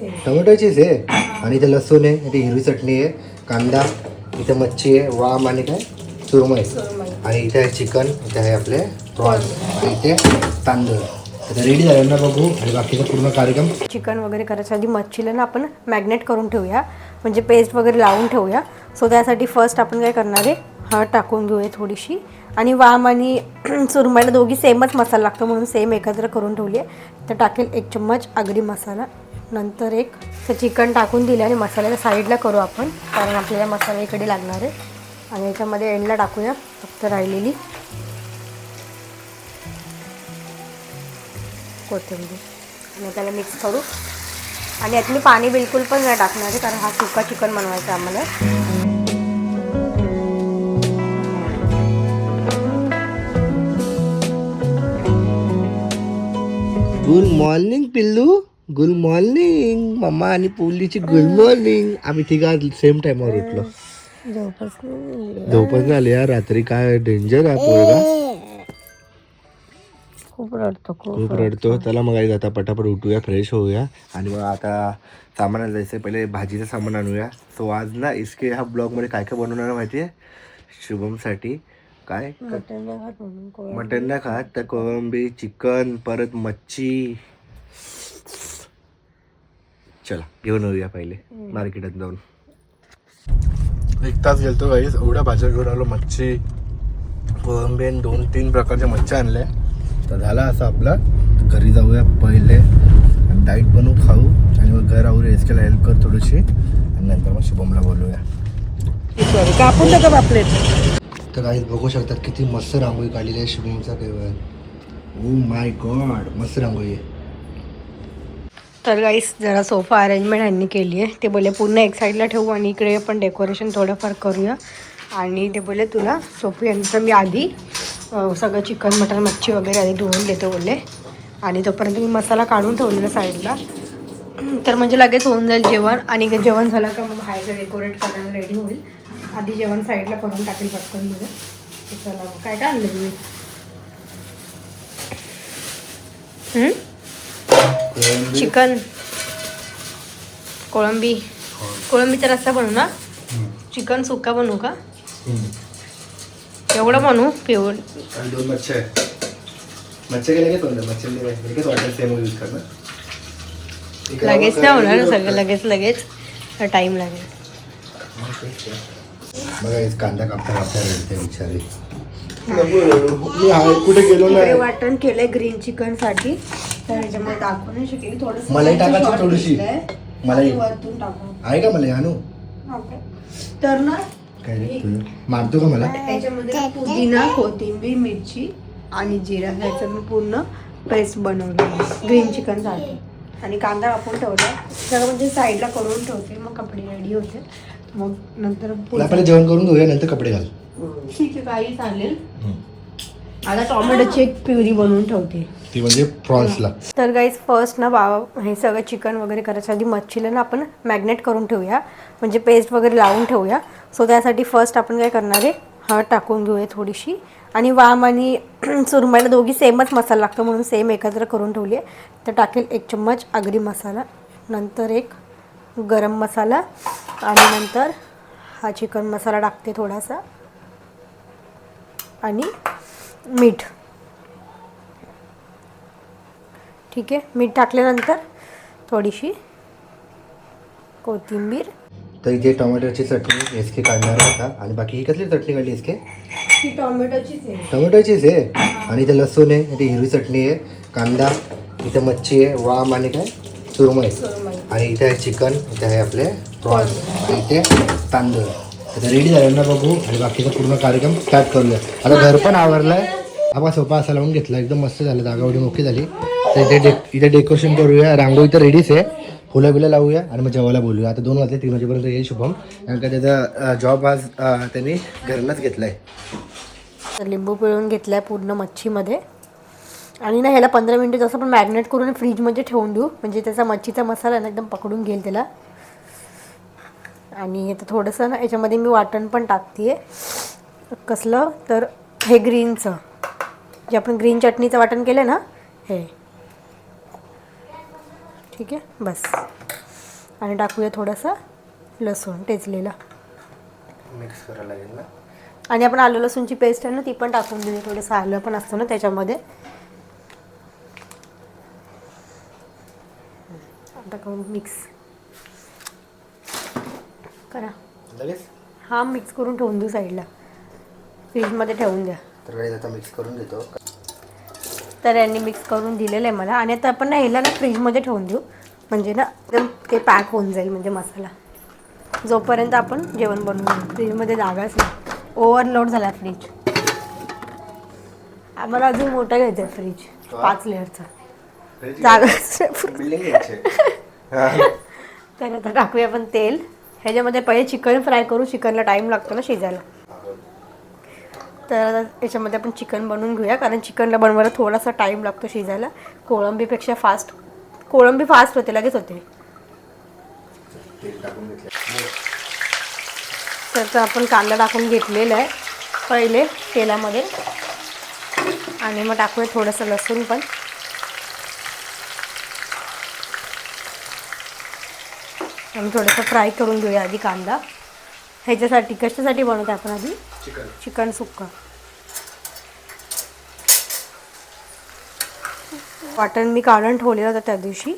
टोमॅटोचीच आहे. आणि इथे लसूण आहे इथे हिरवी चटणी आहे कांदा इथे मच्छी आहे वाम आणि काय? सुरमई. आणि इथे आहे चिकन इथे आहे आपले प्रॉन्स आणि इथे तांदूळ. आता रेडी झालं ना बघू आणि बाकीचा पूर्ण कार्यक्रम? चिकन वगैरे करायच्या आधी मच्छीला ना आपण मॅग्नेट करून ठेवूया. म्हणजे पेस्ट वगैरे लावून ठेवूया. सो त्यासाठी फर्स्ट आपण काय करणार आहे? हळद टाकून घेऊया थोडीशी. आणि वाम आणि सुरमईला दोघी सेमच मसाला लागतो म्हणून सेम एकत्र करून ठेवली आहे. तर टाकेल एक चम्मच आगरी मसाला. नंतर एक तर चिकन टाकून दिलं आणि मसाल्याला साईडला करू आपण कारण आपल्याला मसाला इकडे लागणार आहे आणि याच्यामध्ये एंडला टाकूया फक्त राहिलेली कोथिंबीर. आणि त्याला मिक्स करू. आणि यात मी पाणी बिलकुल पण नाही टाकणार आहे कारण हा सुका चिकन बनवायचा आहे आम्हाला. गुड मॉर्निंग पिल्लू गुड मॉर्निंग मम्मा आणि पुल्लीची गुड मॉर्निंग आम्ही तिघा सेम टाइमवर उठलो. झोपच आली यार रात्री काय डेंजर आहे पोरगा? खूप रडतो खूप खूप रडतो. त्याला मग आई आता पटापट उठूया फ्रेश होऊया. आणि मग आता सामान जायचं पहिले भाजीचं सामान आणूया. सो आज ना इसके ह्या ब्लॉगमध्ये काय काय बनवणार माहिती आहे शुभमसाठी काय? मटन नाही खात तर कोळंबी चिकन परत मच्छी. चला घेऊन येऊया पहिले मार्केटात जाऊन. एक तास गेलतो गाईस एवढ्या भाज्या घेऊन आलो मच्छी कोळंबी आणि दोन तीन प्रकारच्या मच्छ्या आणल्या. तर झाला असं आपला. घरी जाऊया पहिले. आणि डाईट बनवू खाऊ. आणि मग घर आवरू एसकेला हेल्प कर थोडीशी. आणि नंतर मग शुभमला बोलूया. कापून टाका पापलेट तर काही बघू शकतात किती मस्त रांगोळी काढलेली आहे शुभमचा केवळ ओ माय गॉड मस्त रांगोळी आहे. तर गाईस जरा सोफा अरेंजमेंट ह्यांनी केली आहे ते बोले पूर्ण एक साईडला ठेवू आणि इकडे पण डेकोरेशन थोडंफार करूया. आणि ते बोले तुला सोफी यांचं मी आधी सगळं चिकन मटन मच्छी वगैरे आधी धुवून देते बोलले. आणि तोपर्यंत मी मसाला काढून ठेवलेला साईडला तर म्हणजे लगेच होऊन जाईल जेवण आणि जेवण झालं का मग बाहेरचं डेकोरेट करायला रेडी होईल. आधी जेवण साईडला करून टाकेल पटकनमध्ये चला मग काय काय आणलं मी? चिकन कोळंबी कोळंबीचा रस्सा बनवू ना? चिकन सुक्का बनवू का? एवढं बनवू पिऊन आणि दोन मच्छी आहे मच्छी गेले काय समजा मच्छी लगेच वाटेल सेम यूज करणार लगेच नाही होणार ना सगळं. लगेच लगेच. टाईम लागेल. बघा कांदा कापता कापता रडते विचारे मी कुठे गेलो नाही. वाटण केलंय ग्रीन चिकनसाठी. तर ह्याच्यामध्ये टाकून नाही शकेल. थोडंसं मलाई टाकायची थोडीशी. मलाई. वरतून टाकू. आहे का मला आणू. तर ना काय रे तुझं? मारतो का मला? त्याच्यामध्ये पुदिना कोथिंबीर मिरची आणि जिरा ह्याचं मी पूर्ण पेस्ट बनवलं ग्रीन चिकनसाठी आणि कांदा कापून ठेवला. सगळं म्हणजे साईडला करून ठेवते. मग कपडे रेडी होते मग नंतर पहिले जेवण करून घेऊया नंतर कपडे घाल. ठीक आहे काही चालेल. आता टोमॅटोची एक प्युरी बनवून ठेवते. ती म्हणजे प्रॉन्सला. तर गाईज फर्स्ट ना बाबा हे सगळं चिकन वगैरे करायच्या आधी मच्छीला ना आपण मॅग्नेट करून ठेवूया. म्हणजे पेस्ट वगैरे लावून ठेवूया. सो त्यासाठी फर्स्ट आपण काय करणार आहे हळद टाकून घेऊया थोडीशी. आणि वाम आणि सुरमईला दोघी सेमच मसाला लागतो म्हणून सेम एकत्र करून ठेवली आहे तर टाकेल एक चम्मच आगरी मसाला नंतर एक गरम मसाला आणि नंतर हा चिकन मसाला टाकते थोडासा. आणि मीठ. ठीक आहे मीठ टाकल्यानंतर थोडीशी कोथिंबीर. तर इथे टोमॅटोची चटणी एसके काढणार होता आणि बाकी ही कसली चटणी काढली एसके? ही टोमॅटोचीच आहे. टोमॅटोचीच आहे? आणि इथे लसूण आहे इथे हिरवी चटणी आहे कांदा इथे मच्छी आहे वाम आणि काय? सुरमई. आणि इथे आहे चिकन इथे आहे आपले प्रॉन्स. आणि इथे तांदूळ. आता रेडी झालं ना बघू आणि बाकीचा पूर्ण कार्यक्रम स्टार्ट करूया. आता घर पण आवरलाय. आपण सोफा असा लावून घेतला. एकदम मस्त झालं. जागा एवढी मोठी झाली. तर इथे डे इथे डेकोरेशन करूया. रांगोळी तर रेडीच आहे. फुलं बिलं लावूया आणि मग जेवायला बोलूया. आता दोन वाजले तीन वाजेपर्यंत येईल शुभम. कारण का त्याचा जॉब आज त्यांनी घरनंच घेतलाय. तर लिंबू पिळून घेतला आहे पूर्ण मच्छीमध्ये. आणि ना ह्याला पंधरा मिनटं जसं पण मॅग्नेट करून फ्रीजमध्ये ठेवून देऊ. म्हणजे त्याचा मच्छीचा मसाला ना एकदम पकडून घेईल त्याला. आणि आता थोडंसं ना याच्यामध्ये मी वाटण पण टाकते कसलं? तर हे ग्रीनचं जे आपण ग्रीन चटणीचं वाटण केलं ना हे. ठीक आहे? बस. आणि टाकूया थोडंसं लसूण टेचलेलं. मिक्स करायला लागेल ना? आणि आपण आलं लसूणची पेस्ट आहे ना ती पण टाकून देऊ थोडंसं आलं पण असतं ना त्याच्यामध्ये. मिक्स. करा. लगेच? हा मिक्स करून ठेवून देऊ साईडला. फ्रीजमध्ये ठेवून द्या. तर काही आता मिक्स करून देतो तर यांनी मिक्स करून दिलेलं आहे मला. आणि आता आपण ना ह्याला ना फ्रीजमध्ये ठेवून देऊ. म्हणजे ना एकदम ते पॅक होऊन जाईल म्हणजे मसाला. जोपर्यंत आपण जेवण बनवू फ्रीजमध्ये जागाच नाही ओव्हरलोड झाला फ्रीज आम्हाला अजून मोठा घ्यायचा आहे फ्रीज? पाच लेअरचा जागाच नाही. बिल्डिंग घ्यायचे. तर आता टाकूया आपण तेल. ह्याच्यामध्ये पहिले चिकन फ्राय करू. चिकनला टाईम लागतो ना शिजायला. तर याच्यामध्ये आपण चिकन बनवून घेऊया कारण चिकनला बनवायला थोडासा टाईम लागतो शिजायला. कोळंबीपेक्षा फास्ट कोळंबी फास्ट होते लगेच होते. तर आपण कांदा टाकून घेतलेला आहे पहिले तेलामध्ये. आणि मग टाकूया थोडंसं लसूण पण. आणि थोडंसं फ्राय करून घेऊया आधी कांदा. ह्याच्यासाठी कशासाठी बनवतो आपण आधी? चिकन. चिकन सुक्का. वाटण मी काढून ठेवलेलं होतं त्या दिवशी.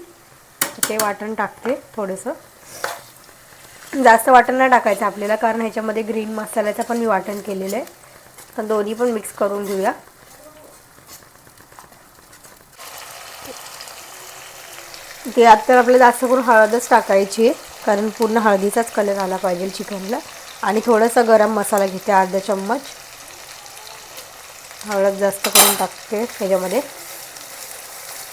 ते वाटण टाकते थोडंसं. जास्त वाटण नाही टाकायचं आपल्याला कारण ह्याच्यामध्ये ग्रीन मसाल्याचं पण मी वाटण केलेलं आहे. तर दोन्ही पण मिक्स करून घेऊया. ते आता आपल्याला जास्त करून हळदच टाकायची आहे कारण पूर्ण हळदीचाच कलर आला पाहिजे चिकनला. आणि थोडासा गरम मसाला घेते अर्धा चम्मच. हळद जास्त करून टाकते ह्याच्यामध्ये.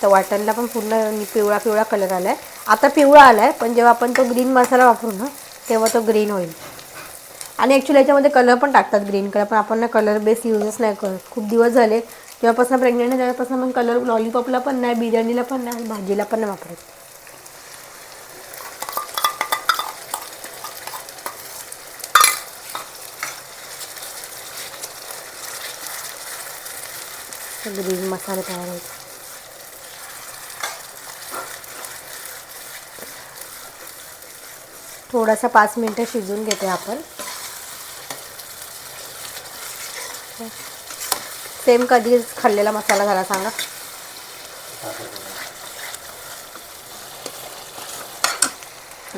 तर वाटणला पण पूर्ण पिवळा पिवळा कलर आला आहे आता पिवळा आला आहे पण जेव्हा आपण तो ग्रीन मसाला वापरू ना तेव्हा तो ग्रीन होईल. आणि ॲक्च्युली याच्यामध्ये कलर पण टाकतात ग्रीन कलर पण आपण ना कलर बेस यूजच नाही करत. खूप दिवस झाले जेव्हापासून प्रेग्नेंट आहे तेव्हापासून आपण कलर लॉलीपॉपला पण नाही बिर्याणीला पण नाही भाजीला पण नाही वापरत ग्रीन मसाले तयार होईल थोडासा पाच मिनटं शिजून घेते आपण. सेम कधी खाल्लेला मसाला झाला सांगा.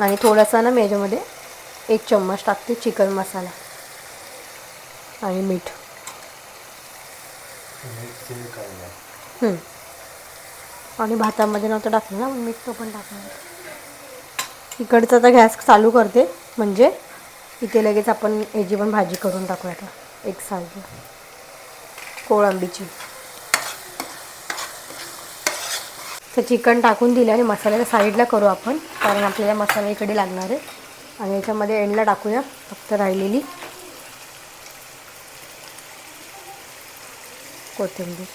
आणि थोडासा ना मेजमध्ये एक चम्मच टाकते चिकन मसाला आणि मीठ. आणि भातामध्ये नव्हतं टाकलं ना मग मीठ तो पण टाकणार इकडचं आता गॅस चालू करते म्हणजे इथे लगेच आपण याची पण भाजी करून टाकूया आता एक साईड कोळंबीची. तर चिकन टाकून दिलं आणि मसाल्याला साईडला करू आपण कारण आपल्याला मसाला इकडे लागणार आहे. आणि याच्यामध्ये एंडला टाकूया फक्त राहिलेली कोथिंबीर.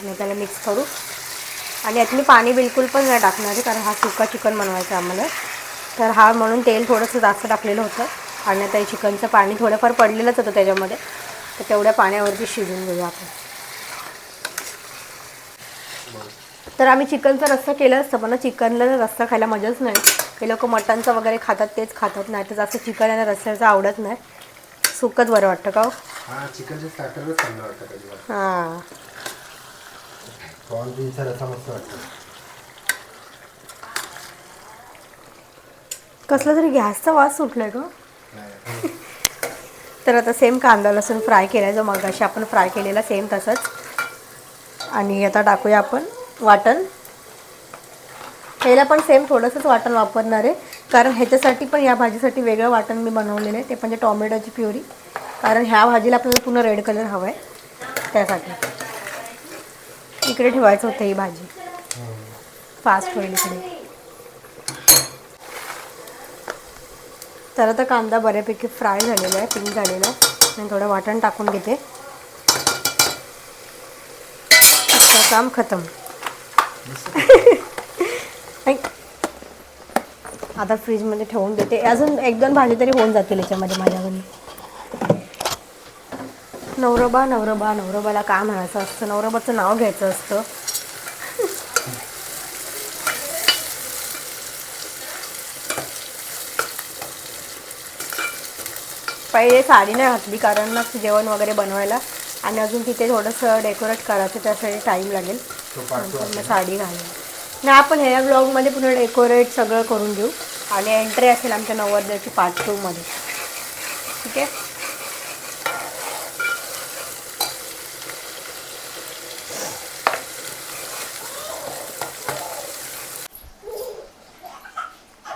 आणि त्याला मिक्स करू. आणि यात मी पाणी बिलकुल पण नाही टाकणार आहे कारण हा सुका चिकन बनवायचा आम्हाला. तर हा म्हणून तेल थोडंसं जास्त टाकलेलं होतं. आणि आता हे चिकनचं पाणी थोडंफार पडलेलंच होतं त्याच्यामध्ये. तर तेवढ्या पाण्यावरती शिजून घेऊया आपण. तर आम्ही चिकनचा रस्सा केला असतं पण चिकनला रस्सा खायला मजाच नाही. काही लोक मटनचं वगैरे खातात तेच खातात नाही. तर जास्त चिकन आणि रस्स्याचं आवडत नाही. सुकच बरं वाटतं का हो? हा चिकनचे स्टार्टरच चांगलं वाटतं कधी हां प्रॉन बीनचा रसा मस्त वाटतो कसला तरी गॅसचा वास सुटलाय का नाही. तर आता सेम कांदा लसूण फ्राय केला जो मगाशी आपण फ्राय केलेला सेम तसंच. आणि आता टाकूया आपण वाटण. ह्याला पण सेम थोडंसंच वाटण वापरणार आहे. कारण ह्याच्यासाठी पण या भाजीसाठी वेगळं वाटण मी बनवलेलं आहे. ते म्हणजे टॉमॅटोची प्युरी. कारण ह्या भाजीला आपल्याला पुन्हा रेड कलर हवा आहे त्यासाठी. इकडे ठेवायचं होतं ही भाजी. फास्ट होईल इकडे. तर आता कांदा बऱ्यापैकी फ्राय झालेला आहे पिंक झालेला आहे. आणि थोडं वाटण टाकून घेते. काम खतम. आता फ्रीजमध्ये ठेवून देते. अजून एक दोन भाजी तरी होऊन जातील याच्यामध्ये माझ्याकडून नवरबा नवरबा नवरबाला काय म्हणायचं असतं? नवरबाचं नाव घ्यायचं असतं. पहिले साडी नाही घातली कारण जेवण वगैरे बनवायला आणि अजून तिथे थोडंसं डेकोरेट करायचं त्यासाठी टाईम लागेल. मग साडी घालेल नाही आपण ह्या ब्लॉगमध्ये पुन्हा डेकोरेट सगळं करून घेऊ. आणि एंट्री असेल आमच्या नवरदेवाची पार्ट टूमध्ये ठीक आहे?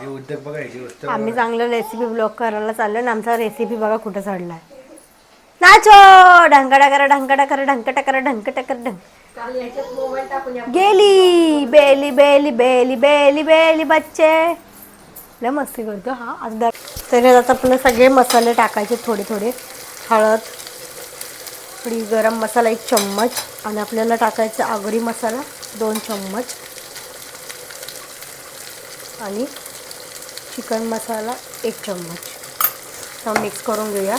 हे उद्योग बघायचे उद्योग आम्ही चांगलं रेसिपी ब्लॉग करायला चाललो आणि आमचा रेसिपी बघा कुठं चढलाय नाचो! ढंकटा करा ढंकटा करा ढंकटा करा ढंकटा करा ढंक गेली! बेली बेली बेली बेली बेली बच्चे! लय मस्ती करतो हा अर्धा तर आता आपलं सगळे मसाले टाकायचे थोडे थोडे. हळद थोडी गरम मसाला एक चम्मच आणि आपल्याला टाकायचं आगरी मसाला दोन चम्मच. आणि चिकन मसाला एक चम्मच. तर मिक्स करून घेऊया.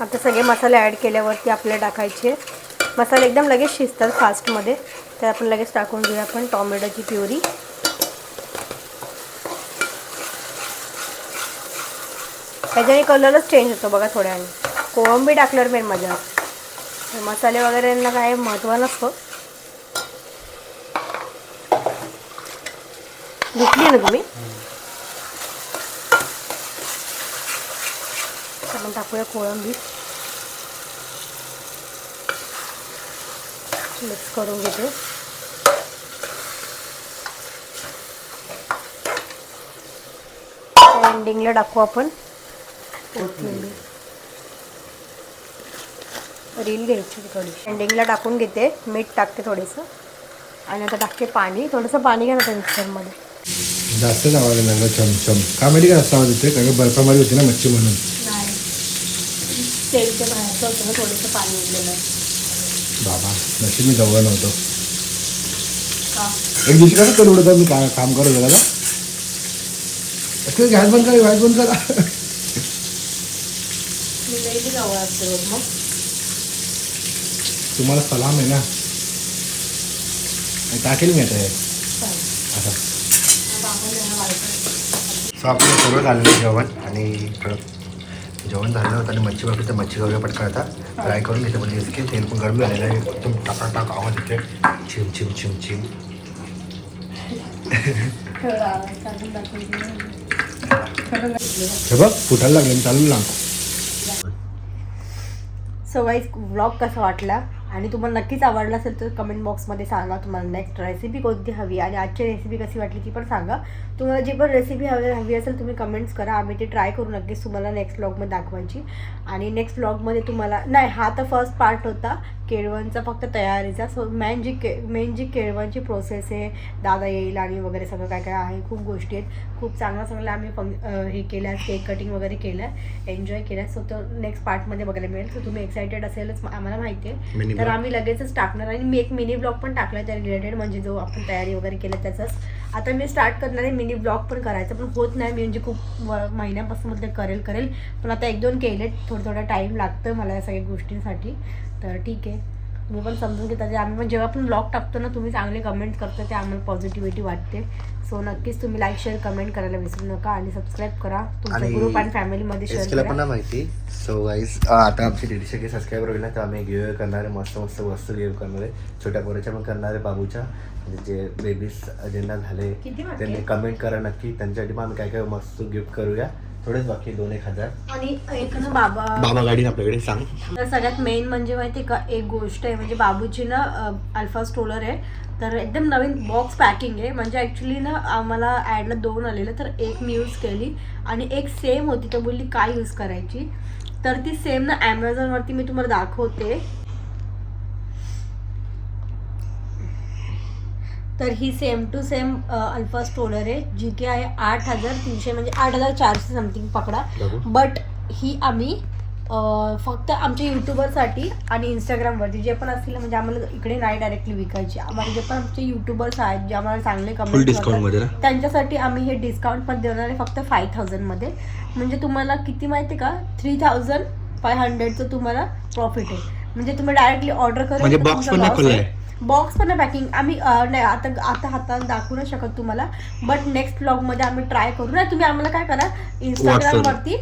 आता सगळे मसाले ॲड केल्यावरती आपल्याला टाकायचे मसाले एकदम लगेच शिजतात फास्टमध्ये तर आपण लगेच टाकून घेऊया आपण टॉमॅटोची प्युरी. त्याच्याने कलरच चेंज होतो बघा थोड्याने. कोळंबी टाकल्यावर मेन मजा मसाले वगैरे यांना काय महत्त्व नसतं. घेतली ना तुम्ही? आपण टाकूया कोळंबी मिक्स करून घेते. एंडिंगला टाकू आपण. रील घ्यायची थोडी एंडिंगला टाकून घेते. मीठ टाकते थोडंसं. आणि आता टाकते पाणी. थोडंसं पाणी घ्या ना त्या मिक्सरमध्ये. जास्तच आवाज लागला चमचम का माहिती का असा आवाज येतोय कारण बर्फामध्ये होती ना मच्छी म्हणून. बाबा नशीब मी जवळ नव्हतो. एक दिवशी कसं करू होतं मी? का काम करत होतो का गॅस बंद करा गॅस बंद करा. तुम्हाला सलाम आहे ना. टाकेल मी आता हे. चालेल आता आता आपण त्यांना वाढतो आपलं सगळं झालेलं जेवण आणि इकडं जेवण झालं होतं आणि मच्छी भाकरी तर मच्छी वगैरे पटका आता फ्राय करून घेते म्हणजे इसके तेल पण गरम झालेलं आहे. एकदम टाका टाक आवाज येते चिम चिम चिम चिम. हे बघ फुटायला लागले चालू लांब सो वाईज व्लॉग कसा वाटला? आणि तुम्हाला नक्कीच आवडला असेल तर कमेंट बॉक्समध्ये सांगा. तुम्हाला नेक्स्ट रेसिपी कोणती हवी आणि आजची रेसिपी कशी वाटली ती पण सांगा. तुम्हाला जी पण रेसिपी हवी हवी असेल तुम्ही कमेंट्स करा. आम्ही ती ट्राय करू नक्कीच तुम्हाला नेक्स्ट व्लॉगमध्ये दाखवायची. आणि नेक्स्ट व्लॉगमध्ये तुम्हाला नाही हा तर फर्स्ट पार्ट होता. केळवणचा फक्त तयारीचा सो मेन जी के मेन जी केळवणची प्रोसेस आहे दादा येईल आणि वगैरे सगळं काय काय आहे खूप गोष्टी आहेत. खूप चांगलं चांगलं आम्ही फंक हे केलं केक कटिंग वगैरे केलं एन्जॉय केलं सो तो नेक्स्ट पार्टमध्ये बघायला मिळेल. सो तुम्ही एक्सायटेड असेलच आम्हाला माहिती आहे. तर. आम्ही लगेचच टाकणार आणि मी एक मिनी ब्लॉग पण टाकला त्या रिलेटेड म्हणजे जो आपण तयारी वगैरे केलं त्याचाच. आता मी स्टार्ट करणार आहे मिनी ब्लॉग पण करायचं पण होत नाही. मी म्हणजे खूप महिन्यापासून म्हटलं करेल करेल. पण आता एक दोन केले थोडं थोडा टाईम लागतं मला या सगळ्या गोष्टींसाठी. तर ठीक आहे. तुम्ही पण समजून घेता. जे आम्ही पण जेव्हा पण ब्लॉग टाकतो ना तुम्ही चांगले कमेंट करता ते आम्हाला पॉझिटिव्हिटी वाटते. सो नक्कीच तुम्ही लाईक शेअर कमेंट करायला विसरू नका आणि सबस्क्राईब करा. तुमच्या ग्रुप आणि फॅमिलीमध्ये शेअर एसकेला पण ना माहिती. सो वाईज आता आमची दीडशे के सबस्क्रायबर होईल ना तर आम्ही गिव्ह करणार मस्त मस्त वस्तू गिव्ह करणार आहे. छोट्या पोराच्या पण करणार बाबूच्या. म्हणजे जे बेबीज ज्यांना झाले त्यांनी? कमेंट करा नक्की. त्यांच्यासाठी पण आम्ही काय काय मस्त गिफ्ट करूया. थोडेच बाकी दोन एक हजार. आणि एक ना बाबा बाबा गाडी आपल्याकडे सांग. तर सगळ्यात मेन म्हणजे माहिती का एक गोष्ट आहे म्हणजे बाबूची ना अल्फा स्टोलर आहे. तर एकदम नवीन बॉक्स पॅकिंग आहे. म्हणजे ॲक्च्युली ना आम्हाला ॲडला दोन आलेलं तर एक मी यूज केली आणि एक सेम होती तर बोलली काय यूज करायची? तर ती सेम ना ॲमेझॉनवरती मी तुम्हाला दाखवते. तर ही same to same alpha stroller आहे जी की आहे आठ हजार तीनशे म्हणजे आठ हजार चारशे समथिंग पकडा. बट ही आम्ही फक्त आमच्या युट्यूबरसाठी आणि इंस्टाग्रामवरती जे पण असतील म्हणजे आम्हाला इकडे नाही डायरेक्टली विकायची. आम्हाला जे पण आमचे युट्यूबर्स आहेत जे आम्हाला चांगले कमेंट त्यांच्यासाठी आम्ही हे डिस्काउंट पण देणार आहे फक्त फाय थाउजंडमध्ये म्हणजे तुम्हाला किती माहिती का? थ्री थाउजंड फाय हंड्रेडचं तुम्हाला प्रॉफिट आहे. म्हणजे तुम्ही डायरेक्टली ऑर्डर करा बॉक्स पण पॅकिंग आम्ही नाही आता आता हातात दाखवू नाही शकत तुम्हाला बट नेक्स्टमध्ये आम्ही ट्राय करू. ना तुम्ही आम्हाला काय करा? इंस्टाग्राम वरती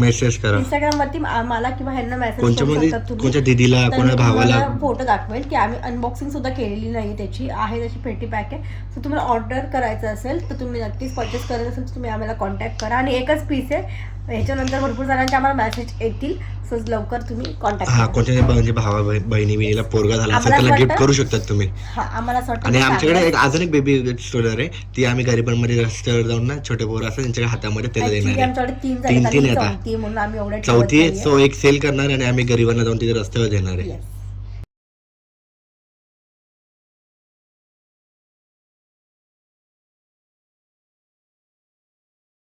मेसेज करा. इंस्टाग्राम वरती आम्हाला किंवा ह्यांना मेसेज कोणत्या दिदीला भावाला? फोटो दाखवेल की आम्ही अनबॉक्सिंग सुद्धा केलेली नाही त्याची. आहे त्याची पेटी पॅक आहे. सो तुम्हाला ऑर्डर करायचं असेल तर तुम्ही नक्कीच परचेस करत असेल तर तुम्ही आम्हाला कॉन्टॅक्ट करा. आणि एकच पीस आहे ह्याच्यानंतर भरपूर जणांचे आम्हाला मेसेज येतील. सो लवकर तुम्ही कॉन्टॅक्ट हा कोणत्या म्हणजे भावा बहि- बहिणी बिणीला पोरगा झाला असेल त्याला गिफ्ट करू शकतात तुम्ही. हा आम्हाला असं वाटतं आणि आमच्याकडे एक अजून एक बेबी स्टोलर आहे. ती आम्ही गरिबांमध्ये रस्त्यावर जाऊन ना छोटे पोरं असतात त्यांच्या हातामध्ये त्याला देणार आहे. आमच्याकडे तीन तीन- तीन आहेत. चौथी आहे म्हणून आम्ही एवढं चौथी आहे, सो एक सेल करणार आणि आम्ही गरिबांना जाऊन तिथे रस्त्यावर देणार आहे.